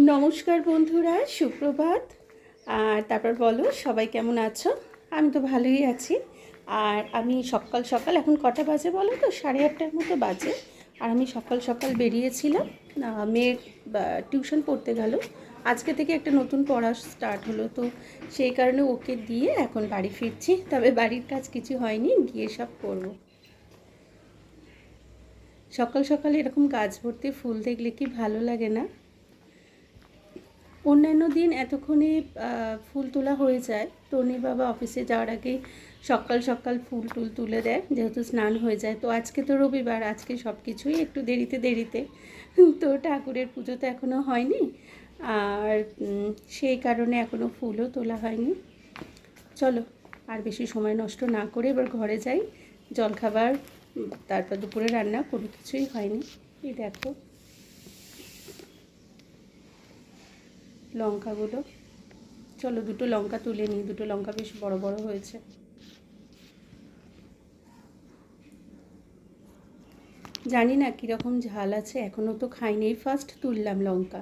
নমস্কার বন্ধুরা সুপ্রভাত। আর তারপর বলো সবাই কেমন আছো? আমি তো ভালোই আছি। আর আমি সকাল সকাল এখন কটা বাজে বলো তো? সাড়ে আটটার মতো বাজে। আর আমি সকাল সকাল বেরিয়েছিলাম। আহ, মেয়ে টিউশন পড়তে গেল। আজকে থেকে একটা নতুন পড়া স্টার্ট হলো। তো সেই কারণে ওকে দিয়ে এখন বাড়ি ফিরছি। তবে বাড়ির কাজ কিছু হয়নি গিয়ে সব করব। সকাল সকাল এরকম গাছ ভর্তি ফুল দেখলে কি ভালো লাগে না? অন্যান্য দিন এতক্ষণে ফুল তোলা হয়ে যায়। টনি বাবা অফিসে যাওয়ার আগে সকাল সকাল ফুল টুল তুলে দেয়, যেহেতু স্নান হয়ে যায়। তো আজকে তো রবিবার, আজকে সব কিছুই একটু দেরিতে দেরিতে। তো ঠাকুরের পুজো তো এখনও হয়নি। আর সেই কারণে এখনও ফুলও তোলা হয়নি। চলো, আর বেশি সময় নষ্ট না করে এবার ঘরে যাই। জলখাবার তারপর দুপুরে রান্না কোনো কিছুই হয়নি। এই দেখো। লঙ্কাগুলো চলো দুটো লঙ্কা তুলে নিই, দুটো লঙ্কা বেশ বড় বড় হয়েছে। জানি না কীরকম ঝাল আছে এখনও তো খাইনি। ফার্স্ট তুললাম লঙ্কা।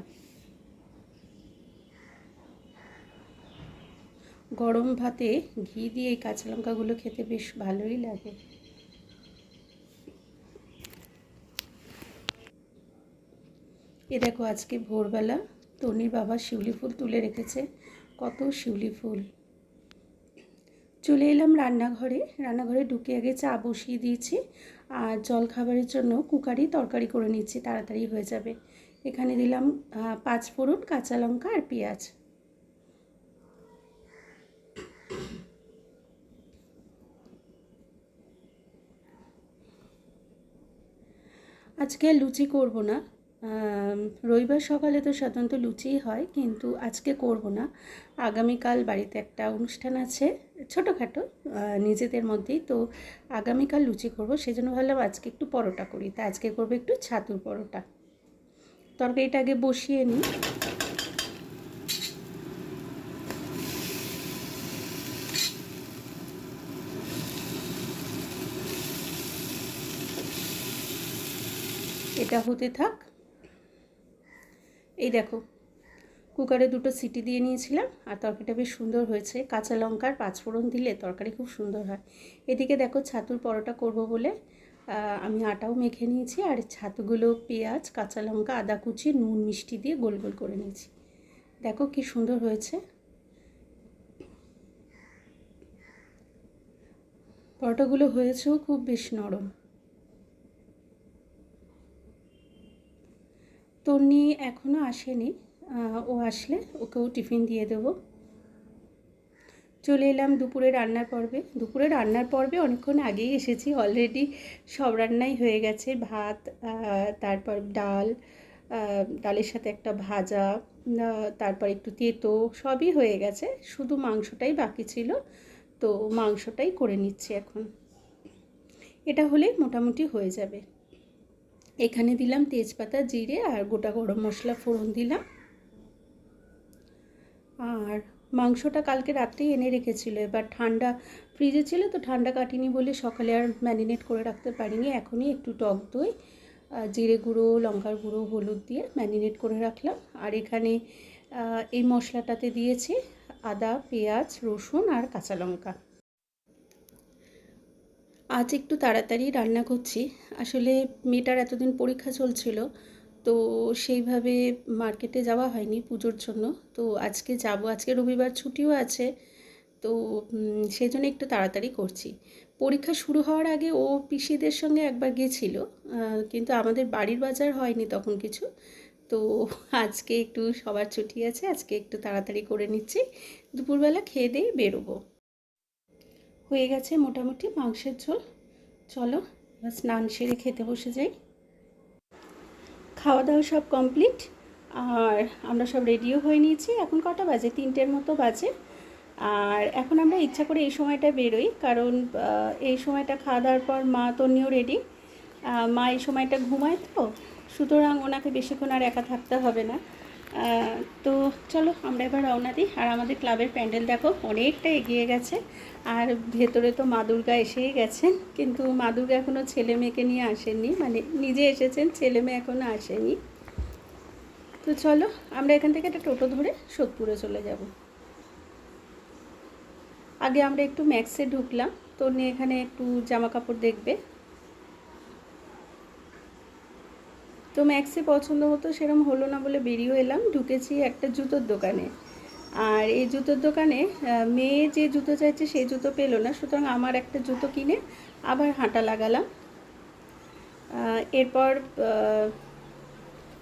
গরম ভাতে ঘি দিয়ে এই কাঁচা লঙ্কাগুলো খেতে বেশ ভালোই লাগে। এ দেখো আজকে ভোরবেলা তনির বাবা শিউলি ফুল তুলে রেখেছে। কত শিউলি ফুল। চলে এলাম রান্নাঘরে। রান্নাঘরে ঢুকে আগে চা বসিয়ে দিয়েছি আর জল খাবারের জন্য কুকারি তরকারি করে নিচ্ছি, তাড়াতাড়ি হয়ে যাবে। এখানে দিলাম পাঁচ ফোড়ন কাঁচা লঙ্কা আর পেঁয়াজ। আজকে লুচি করব না। রবিবার সকালে তো সাধারণত লুচিই হয়, কিন্তু আজকে করব না। আগামীকাল বাড়িতে একটা অনুষ্ঠান আছে, ছোটোখাটো নিজেদের মধ্যেই। তো আগামীকাল লুচি করব সেই জন্য ভাবলাম আজকে একটু পরোটা করি। তা আজকে করব একটু ছাতুর পরোটা। তরকারিটা আগে বসিয়ে নিই। এটা হতে থাক। এই দেখো, কুকারে দুটো সিটি দিয়ে নিয়েছিলাম আর তরকারিটা বেশ সুন্দর হয়েছে। কাঁচা লঙ্কার পাঁচফোড়ন দিলে তরকারি খুব সুন্দর হয়। এদিকে দেখো ছাতুর পরোটা করব বলে আমি আটাও মেখে নিয়েছি আর ছাতুগুলো পেঁয়াজ, কাঁচা লঙ্কা, আদা কুচি, নুন, মিষ্টি দিয়ে গোল গোল করে নিয়েছি। দেখো কি সুন্দর হয়েছে। পরোটাগুলো হয়েছেও খুব বেশ নরম। তন্নি এখনও আসেনি। ও আসলে ওকেও টিফিন দিয়ে দেবো। চলে এলাম দুপুরে রান্নার পর্বে। দুপুরে রান্নার পর্বে অনেকক্ষণ আগেই এসেছি। অলরেডি সব রান্নাই হয়ে গেছে। ভাত তারপর ডাল ডালের সাথে একটা ভাজা তারপর একটু তেতো, সবই হয়ে গেছে। শুধু মাংসটাই বাকি ছিল। তো মাংসটাই করে নিচ্ছি এখন। এটা হলে মোটামুটি হয়ে যাবে। এখানে দিলাম তেজপাতা, জিরে আর গোটা গরম মশলা ফোড়ন দিলাম। আর মাংসটা কালকে রাত্রেই এনে রেখেছিল, এবার ঠান্ডা, ফ্রিজে ছিল তো ঠান্ডা কাটিনি বলে সকালে আর ম্যারিনেট করে রাখতে পারিনি, এখনই একটু টক দই জিরে গুঁড়ো, লঙ্কার গুঁড়ো, হলুদ দিয়ে ম্যারিনেট করে রাখলাম। আর এখানে এই মশলাটাতে দিয়েছি আদা, পেঁয়াজ, রসুন আর কাঁচা লঙ্কা। আজ একটু তাড়াতাড়ি রান্না করছি। আসলে মেয়েটার এতদিন পরীক্ষা চলছিল, তো সেইভাবে মার্কেটে যাওয়া হয়নি পুজোর জন্য। তো আজকে যাব, আজকে রবিবার ছুটিও আছে, তো সেই জন্য একটু তাড়াতাড়ি করছি। পরীক্ষা শুরু হওয়ার আগে ও পিসিদের সঙ্গে একবার গেছিল কিন্তু আমাদের বাড়ির বাজার হয়নি তখন কিছু। তো আজকে একটু সবার ছুটি আছে, আজকে একটু তাড়াতাড়ি করে নিচ্ছি। দুপুরবেলা খেয়ে দিয়ে বেরোবো। হয়ে গেছে মোটামুটি মাংসের ঝোল। চলো, এবার স্নান সেরে খেতে বসে যাই। খাওয়া দাওয়া সব কমপ্লিট। আর আমরা সব রেডিও হয়ে নিয়েছি। এখন কটা বাজে? তিনটের মতো বাজে। আর এখন আমরা ইচ্ছা করে এই সময়টা বেরোই। কারণ এই সময়টা খাওয়া দাওয়ার পর মা তো তন্নিও রেডি মা এই সময়টা ঘুমায় তো। সুতরাং ওনাকে বেশিক্ষণ আর একা থাকতে হবে না। তো চলো আমরা এবার রওনা দিই। আর আমাদের ক্লাবের প্যান্ডেল দেখো, অনেকটা এগিয়ে গেছে। আর ভেতরে তো মা দুর্গা এসেই গেছেন, কিন্তু মা দুর্গা এখনও ছেলে মেয়েকে নিয়ে আসেননি। মানে নিজে এসেছেন, ছেলে মেয়ে এখনও আসেনি। তো চলো, আমরা এখান থেকে একটা টোটো ধরে সোদপুরে চলে যাব। আগে আমরা একটু ম্যাক্সে ঢুকলাম, তো নিয়ে এখানে একটু জামা কাপড় দেখবে। তো ম্যাক্সে পছন্দ মতো সেরকম হলো না বলে বেরিয়েও এলাম। ঢুকেছি একটা জুতোর দোকানে। আর এই জুতোর দোকানে মেয়ে যে জুতো চাইছে সেই জুতো পেল না। সুতরাং আমার একটা জুতো কিনে আবার হাঁটা লাগালাম। এরপর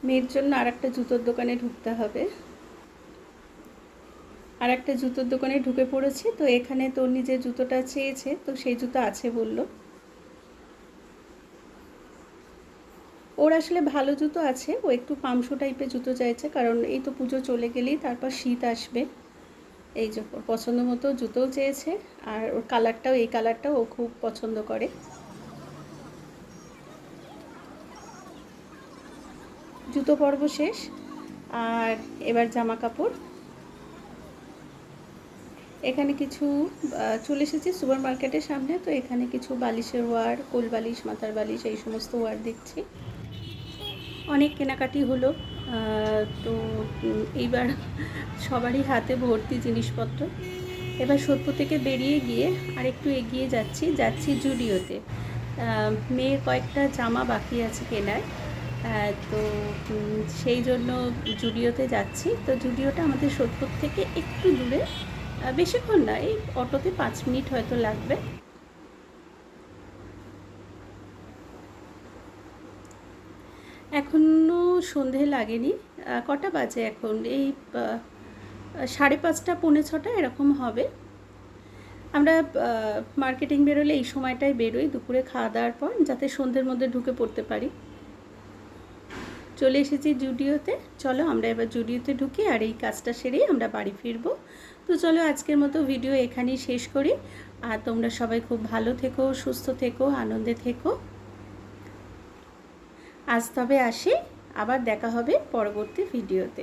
মেয়ের জন্য আর একটা জুতোর দোকানে ঢুকতে হবে। আর একটা জুতোর দোকানে ঢুকে পড়েছি। তো এখানে তন্নি যে জুতোটা চেয়েছে, তো সেই জুতো আছে বলল। ওর আসলে ভালো জুতো আছে, ও একটু পামশো টাইপের জুতো চাইছে, কারণ এই তো পুজো চলে গেলেই তারপর শীত আসবে। এই যে ওর পছন্দ মতো জুতোও চেয়েছে, আর ওর কালারটাও এই কালারটাও ও খুব পছন্দ করে। জুতো পর্ব শেষ, আর এবার জামা কাপড়। এখানে কিছু চলে এসেছি সুপার মার্কেটের সামনে, তো এখানে কিছু বালিশের ওয়ার কোল বালিশ, মাথার বালিশ, এই সমস্ত ওয়ার দেখছি। অনেক কেনাকাটি হলো তো এইবার সবারই হাতে ভর্তি জিনিসপত্র। এবার সোদপুর থেকে বেরিয়ে গিয়ে আর একটু এগিয়ে যাচ্ছি যাচ্ছি জুডিওতে। মেয়ের কয়েকটা জামা বাকি আছে কেনার তো সেই জন্য জুডিওতে যাচ্ছি। তো জুডিওটা আমাদের সোদপুর থেকে একটু দূরে বেশিক্ষণ না, এই অটোতে পাঁচ মিনিট হয়তো লাগবে। এখনও সন্ধে লাগেনি। কটা বাজে এখন? এই সাড়ে পাঁচটা, পৌনে ছটা এরকম হবে। আমরা মার্কেটিং বেরোলে এই সময়টায় বেরোই, দুপুরে খাওয়া দাওয়ার পর, যাতে সন্ধ্যের মধ্যে ঢুকে পড়তে পারি। চলে এসেছি জুডিওতে। চলো, আমরা এবার জুডিওতে ঢুকি আর এই কাজটা সেরেই আমরা বাড়ি ফিরবো। তো চলো, আজকের মতো ভিডিও এখানেই শেষ করি। আর তোমরা সবাই খুব ভালো থেকো, সুস্থ থেকো, আনন্দে থেকো। আজ তবে আসি আবার দেখা হবে পরবর্তী ভিডিওতে।